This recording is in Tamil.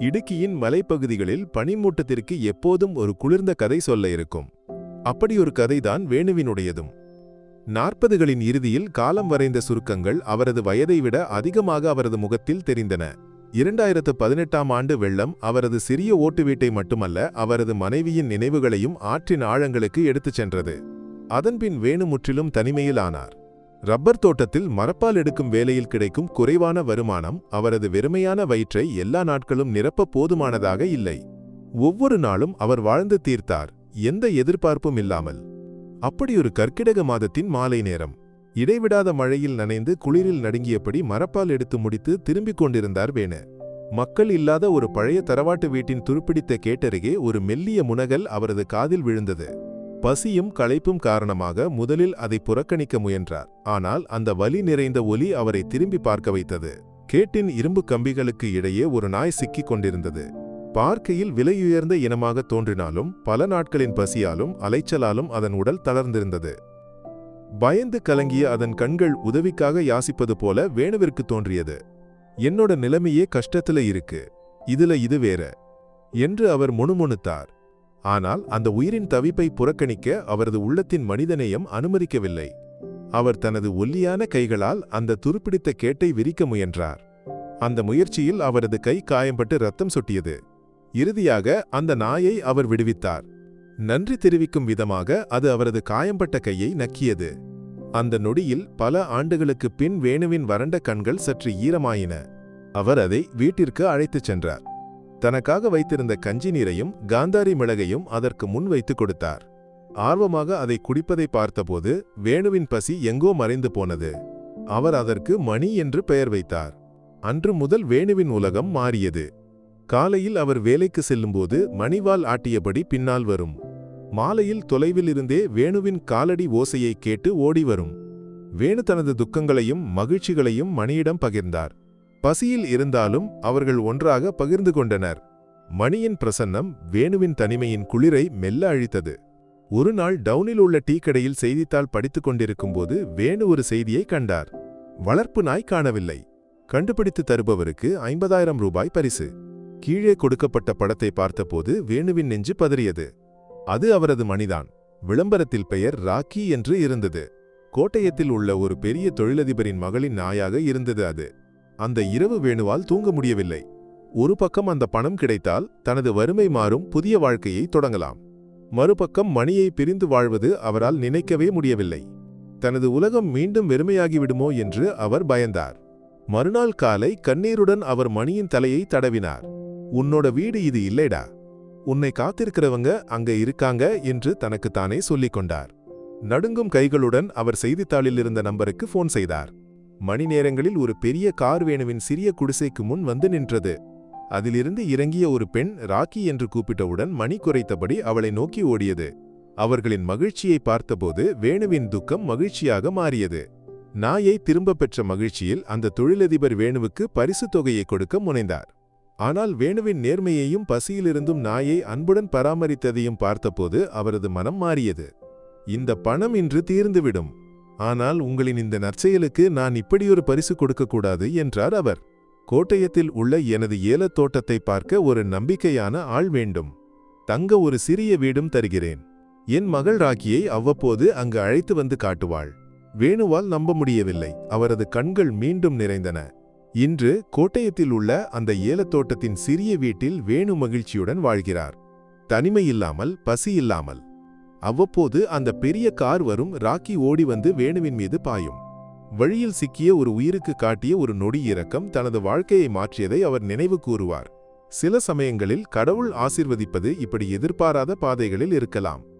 இடுக்கியின் மலைப்பகுதிகளில் பனிமூட்டத்திற்கு எப்போதும் ஒரு குளிர்ந்த கதை சொல்ல இருக்கும். அப்படி ஒரு கதைதான் வேணுவினுடையதும். நாற்பதுகளின் இறுதியில் காலம் வரைந்த சுருக்கங்கள் அவரது வயதை விட அதிகமாக அவரது முகத்தில் தெரிந்தன. இரண்டாயிரத்து பதினெட்டாம் ஆண்டு வெள்ளம் அவரது சிறிய ஓட்டு வீட்டை மட்டுமல்ல அவரது மனைவியின் நினைவுகளையும் ஆற்றின் ஆழங்களுக்கு எடுத்துச் சென்றது. அதன்பின் வேணு முற்றிலும் தனிமையில் ஆனார். ரப்பர் தோட்டத்தில் மரப்பால் எடுக்கும் வேலையில் கிடைக்கும் குறைவான வருமானம் அவரது வெறுமையான வயிற்றை எல்லா நாட்களும் நிரப்ப போதுமானதாக இல்லை. ஒவ்வொரு நாளும் அவர் வாழ்ந்து தீர்த்தார் எந்த எதிர்பார்ப்பும் இல்லாமல். அப்படியொரு கற்கிடக மாதத்தின் மாலை நேரம். இடைவிடாத மழையில் நனைந்து குளிரில் நடுங்கியபடி மரப்பால் எடுத்து முடித்து திரும்பிக் கொண்டிருந்தார் வேணு. மக்கள் இல்லாத ஒரு பழைய தரவாட்டு வீட்டின் துருப்பிடித்த கேட்டருகே ஒரு மெல்லிய முனகல் அவரது காதில் விழுந்தது. பசியும் களைப்பும் காரணமாக முதலில் அதை புறக்கணிக்க முயன்றார். ஆனால் அந்த வலி நிறைந்த ஒலி அவரை திரும்பி பார்க்க வைத்தது. கேட்டின் இரும்பு கம்பிகளுக்கு இடையே ஒரு நாய் சிக்கிக் கொண்டிருந்தது. பார்க்கையில் விலையுயர்ந்த இனமாக தோன்றினாலும் பல நாட்களின் பசியாலும் அலைச்சலாலும் அதன் உடல் தளர்ந்திருந்தது. பயந்து கலங்கிய அதன் கண்கள் உதவிக்காக யாசிப்பது போல வேணுவிற்கு தோன்றியது. என்னோட நிலைமையே கஷ்டத்துல இருக்கு. இதுல இது வேற. என்று அவர் முணுமுணுத்தார். ஆனால் அந்த உயிரின் தவிப்பை புறக்கணிக்க அவரது உள்ளத்தின் மனிதநேயம் அனுமதிக்கவில்லை. அவர் தனது ஒல்லியான கைகளால் அந்த துருப்பிடித்த கேட்டை விரிக்க முயன்றார். அந்த முயற்சியில் அவரது கை காயம்பட்டு ரத்தம் சொட்டியது. இறுதியாக அந்த நாயை அவர் விடுவித்தார். நன்றி தெரிவிக்கும் விதமாக அது அவரது காயம்பட்ட கையை நக்கியது. அந்த நொடியில் பல ஆண்டுகளுக்குப் பின் வேணுவின் வறண்ட கண்கள் சற்று ஈரமாயின. அவர் அதை வீட்டிற்கு அழைத்துச் சென்றார். தனக்காக வைத்திருந்த கஞ்சி நீரையும் காந்தாரி மிளகையும் அதற்கு முன் வைத்துக் கொடுத்தார். ஆர்வமாக அதை குடிப்பதை பார்த்தபோது வேணுவின் பசி எங்கோ மறைந்து போனது. அவர் அதற்கு மணி என்று பெயர் வைத்தார். அன்று முதல் வேணுவின் உலகம் மாறியது. காலையில் அவர் வேலைக்கு செல்லும்போது மணிவால் ஆட்டியபடி பின்னால் வரும். மாலையில் தொலைவில் இருந்தே வேணுவின் காலடி ஓசையை கேட்டு ஓடி வரும். வேணு தனது துக்கங்களையும் மகிழ்ச்சிகளையும் மணியிடம் பகிர்ந்தார். பசியில் இருந்தாலும் அவர்கள் ஒன்றாக பகிர்ந்து கொண்டனர். மணியின் பிரசன்னம் வேணுவின் தனிமையின் குளிரை மெல்ல அழித்தது. ஒரு நாள் டவுனில் உள்ள டீ கடையில் செய்தித்தாள் படித்துக் கொண்டிருக்கும்போது வேணு ஒரு செய்தியை கண்டார். வளர்ப்பு நாய் காணவில்லை. கண்டுபிடித்து தருபவருக்கு ஐம்பதாயிரம் ரூபாய் பரிசு. கீழே கொடுக்கப்பட்ட படத்தை பார்த்தபோது வேணுவின் நெஞ்சு பதறியது. அது அவரது மணிதான். விளம்பரத்தில் பெயர் ராக்கி என்று இருந்தது. கோட்டயத்தில் உள்ள ஒரு பெரிய தொழிலதிபரின் மகளின் நாயாக இருந்தது அது. அந்த இரவு வேணுவால் தூங்க முடியவில்லை. ஒரு பக்கம் அந்த பணம் கிடைத்தால் தனது வறுமை மாறும் புதிய வாழ்க்கையை தொடங்கலாம். மறுபக்கம் மணியை பிரிந்து வாழ்வது அவரால் நினைக்கவே முடியவில்லை. தனது உலகம் மீண்டும் வெறுமையாகிவிடுமோ என்று அவர் பயந்தார். மறுநாள் காலை கண்ணீருடன் அவர் மணியின் தலையை தடவினார். உன்னோட வீடு இது இல்லைடா. உன்னை காத்திருக்கிறவங்க அங்க இருக்காங்க என்று தனக்குத்தானே சொல்லிக் கொண்டார். நடுங்கும் கைகளுடன் அவர் செய்தித்தாளில் இருந்த நம்பருக்கு போன் செய்தார். மணி நேரங்களில் ஒரு பெரிய கார் வேணுவின் சிறிய குடிசைக்கு முன் வந்து நின்றது. அதிலிருந்து இறங்கிய ஒரு பெண் ராக்கி என்று கூப்பிட்டவுடன் மணி குறைத்தபடி அவளை நோக்கி ஓடியது. அவர்களின் மகிழ்ச்சியை பார்த்தபோது வேணுவின் துக்கம் மகிழ்ச்சியாக மாறியது. நாயை திரும்பப் பெற்ற மகிழ்ச்சியில் அந்த தொழிலதிபர் வேணுவுக்கு பரிசுத் தொகையை கொடுக்க முனைந்தார். ஆனால் வேணுவின் நேர்மையையும் பசியிலிருந்தும் நாயை அன்புடன் பராமரித்ததையும் பார்த்தபோது அவரது மனம் மாறியது. இந்த பணம் இன்று தீர்ந்துவிடும். ஆனால் உங்களின் இந்த நற்செயலுக்கு நான் இப்படியொரு பரிசு கொடுக்கக்கூடாது என்றார் அவர். கோட்டயத்தில் உள்ள எனது ஏலத் தோட்டத்தை பார்க்க ஒரு நம்பிக்கையான ஆள் வேண்டும். தங்க ஒரு சிறிய வீடும் தருகிறேன். என் மகள் ராக்கியை அவ்வப்போது அங்கு அழைத்து வந்து காட்டுவாள். வேணுவால் நம்ப முடியவில்லை. அவரது கண்கள் மீண்டும் நிறைந்தன. இன்று கோட்டயத்தில் உள்ள அந்த ஏலத்தோட்டத்தின் சிறிய வீட்டில் வேணு மகிழ்ச்சியுடன் வாழ்கிறார். தனிமையில்லாமல் பசியில்லாமல். பசி இல்லாமல் அவ்வப்போது அந்த பெரிய கார் வரும் ராக்கி ஓடி வந்து வேணுவின் மீது பாயும். வழியில் சிக்கிய ஒரு உயிருக்கு காட்டிய ஒரு நொடி இரக்கம் தனது வாழ்க்கையை மாற்றியதை அவர் நினைவு கூறுவார். சில சமயங்களில் கடவுள் ஆசிர்வதிப்பது இப்படி எதிர்பாராத பாதைகளில் இருக்கலாம்.